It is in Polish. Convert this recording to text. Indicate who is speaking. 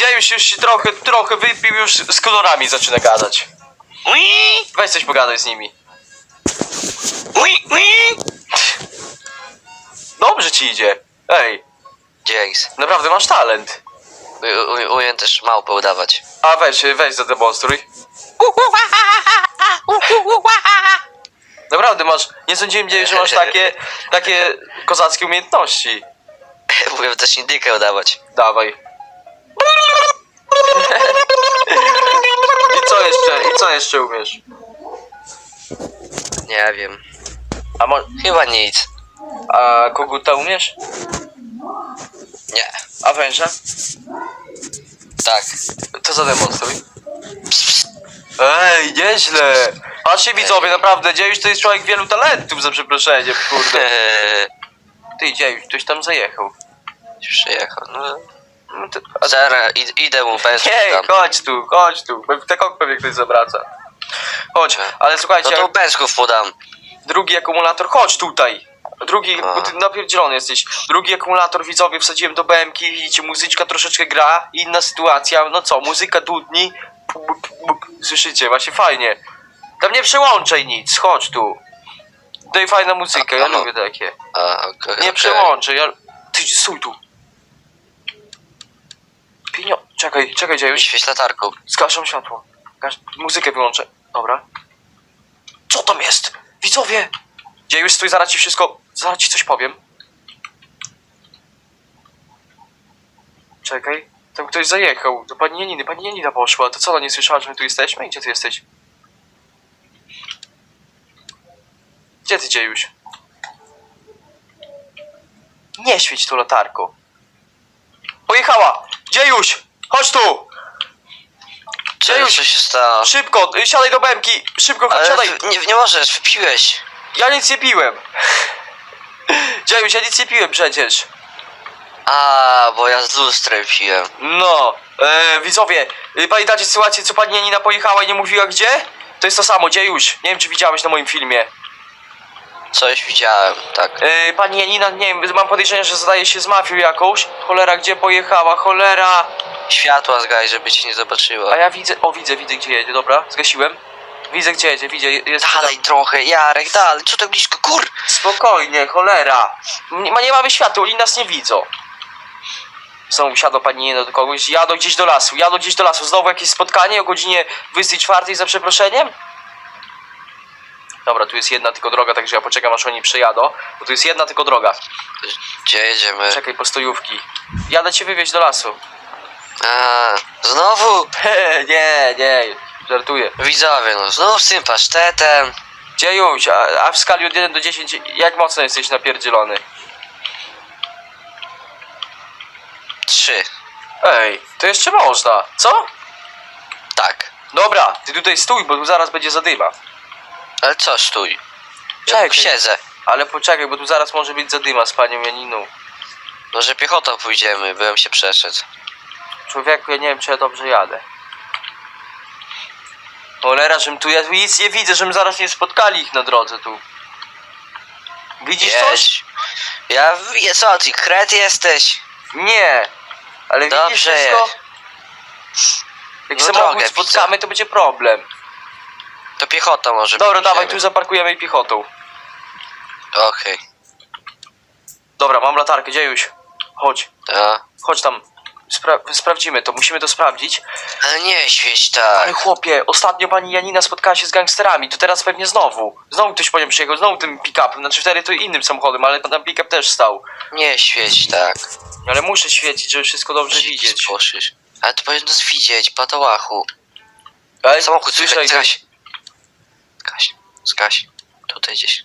Speaker 1: Dziejuś już się trochę, trochę wypił, już z kolorami zaczyna gadać. Weź coś pogadaj z nimi. Dobrze ci idzie. Ej,
Speaker 2: Jace.
Speaker 1: naprawdę masz talent.
Speaker 2: U- u- Umiem też małpę udawać.
Speaker 1: A weź, weź zademonstruj. Naprawdę masz, nie sądziłem że masz takie, takie kozackie umiejętności.
Speaker 2: Umiem też indykę udawać.
Speaker 1: Dawaj. I co jeszcze, i co jeszcze umiesz?
Speaker 2: Nie wiem.
Speaker 1: A, mo-
Speaker 2: Chyba nic.
Speaker 1: a koguta umiesz?
Speaker 2: Nie.
Speaker 1: A węża?
Speaker 2: Tak.
Speaker 1: To zademonstruj. Ej, nieźle! Patrzcie widzowie, naprawdę, Dziejuś to jest człowiek wielu talentów, za przeproszeniem, kurde. Ty, Dziejuś, ktoś tam zajechał.
Speaker 2: Przyjechał. No.
Speaker 1: No to,
Speaker 2: Zaraz id- idę mu bez
Speaker 1: nie,
Speaker 2: tam.
Speaker 1: chodź tu, chodź tu, tak ok pewnie ktoś zawraca. Chodź, ale słuchajcie,
Speaker 2: No to bezków mu dam.
Speaker 1: drugi akumulator, chodź tutaj. Drugi, bo ty napierdzielony jesteś. Drugi akumulator widzowie wsadziłem do BMK, widzicie, muzyczka troszeczkę gra, inna sytuacja, no co, muzyka dudni, słyszycie, właśnie fajnie. Tam nie przełączaj nic, chodź tu. Daj fajna muzyka, ja
Speaker 2: A, no.
Speaker 1: lubię takie.
Speaker 2: A, okej.
Speaker 1: Nie przełączaj, ja... Ty, stój tu. Pienio... Czekaj, czekaj, dziejuś.
Speaker 2: Świeć latarką.
Speaker 1: Zgaszam światło. Gaś... Muzykę wyłączę. Dobra. Co tam jest? Widzowie! Dziejuś, stój, zaraz ci wszystko... Zaraz ci coś powiem. Czekaj. Tam ktoś zajechał. Do pani Janiny. Pani Janina poszła. To co, ona nie słyszała, że my tu jesteśmy? Gdzie ty jesteś? Gdzie ty, Dziejuś? Nie świeć tu latarką. Pojechała! Dziejuś! Chodź tu! Dziejuś!
Speaker 2: co się stało?
Speaker 1: Szybko, y, siadaj do bębki! Szybko,
Speaker 2: Ale
Speaker 1: siadaj!
Speaker 2: nie, nie możesz, wypiłeś.
Speaker 1: Ja nic nie piłem! Dziejuś, ja nic nie piłem przecież!
Speaker 2: A, bo ja z lustrem piłem.
Speaker 1: No, e, widzowie, y, pamiętacie sytuację, co pani Janina pojechała i nie mówiła gdzie? To jest to samo, Dziejuś. Nie wiem, czy widziałeś na moim filmie.
Speaker 2: Coś widziałem, tak.
Speaker 1: E, pani Janina, nie wiem, mam podejrzenie, że zadaje się z mafią jakąś. Cholera, gdzie pojechała? Cholera!
Speaker 2: Światła zgaj, żeby cię nie zobaczyła.
Speaker 1: A ja widzę, o widzę, widzę gdzie jedzie, dobra, zgasiłem. Widzę gdzie jedzie, widzę, jest...
Speaker 2: Dalej trochę, Jarek, dalej, co tak blisko, kur...
Speaker 1: Spokojnie, cholera. Nie, ma- nie mamy światła, oni nas nie widzą. Znowu siadła pani nie do kogoś, jadą gdzieś do lasu, jadą gdzieś do lasu. Znowu jakieś spotkanie o godzinie 24 za przeproszeniem? Dobra, tu jest jedna tylko droga, także ja poczekam aż oni przejadą. Bo tu jest jedna tylko droga.
Speaker 2: Gdzie jedziemy?
Speaker 1: Czekaj, postojówki. Jadę cię wywieźć do lasu.
Speaker 2: A, znowu?
Speaker 1: nie, nie, żartuję.
Speaker 2: Widzowie, no, znów z tym pasztetem.
Speaker 1: Dziejuś, a, a w skali od 1 do 10, jak mocno jesteś napierdzielony?
Speaker 2: Trzy.
Speaker 1: Ej, to jeszcze można, co?
Speaker 2: Tak.
Speaker 1: Dobra, ty tutaj stój, bo tu zaraz będzie zadyma.
Speaker 2: Ale co, stój. Ja
Speaker 1: Czekaj.
Speaker 2: tu siedzę.
Speaker 1: Ale poczekaj, bo tu zaraz może być zadyma z panią Janiną.
Speaker 2: Może piechotą pójdziemy, byłem się przeszedł.
Speaker 1: Człowieku, ja nie wiem, czy ja dobrze jadę. Cholera, żebym tu, ja tu nic nie widzę, żebym zaraz nie spotkali ich na drodze tu. Widzisz coś?
Speaker 2: Ja, wie- co ty, kret jesteś?
Speaker 1: Nie. Ale widzisz
Speaker 2: Dobrze
Speaker 1: wszystko?
Speaker 2: jedź.
Speaker 1: Jak
Speaker 2: No
Speaker 1: samochód
Speaker 2: drogę
Speaker 1: spotkamy, to będzie problem.
Speaker 2: To piechota może
Speaker 1: Dobra, dawaj, tu zaparkujemy piechotą.
Speaker 2: Okej.
Speaker 1: Dobra, mam latarkę, dziejuś. Chodź,
Speaker 2: A.
Speaker 1: chodź tam. Spra sprawdzimy to, musimy to sprawdzić.
Speaker 2: Ale nie świeć
Speaker 1: Ale
Speaker 2: tak.
Speaker 1: chłopie, ostatnio pani Janina spotkała się z gangsterami, to teraz pewnie znowu. Znowu ktoś po nią przyjechał, znowu tym pick-upem, znaczy wtedy to innym samochodem, ale tam pick-up też stał.
Speaker 2: Nie świeć tak.
Speaker 1: Ale muszę świecić, żeby wszystko dobrze widzieć.
Speaker 2: Spłoszysz. Ale to powinno nas widzieć, patołachu.
Speaker 1: Ale
Speaker 2: Samochód
Speaker 1: słyszę,
Speaker 2: słyszaj, Zgaś. Zgaś. Tutaj gdzieś.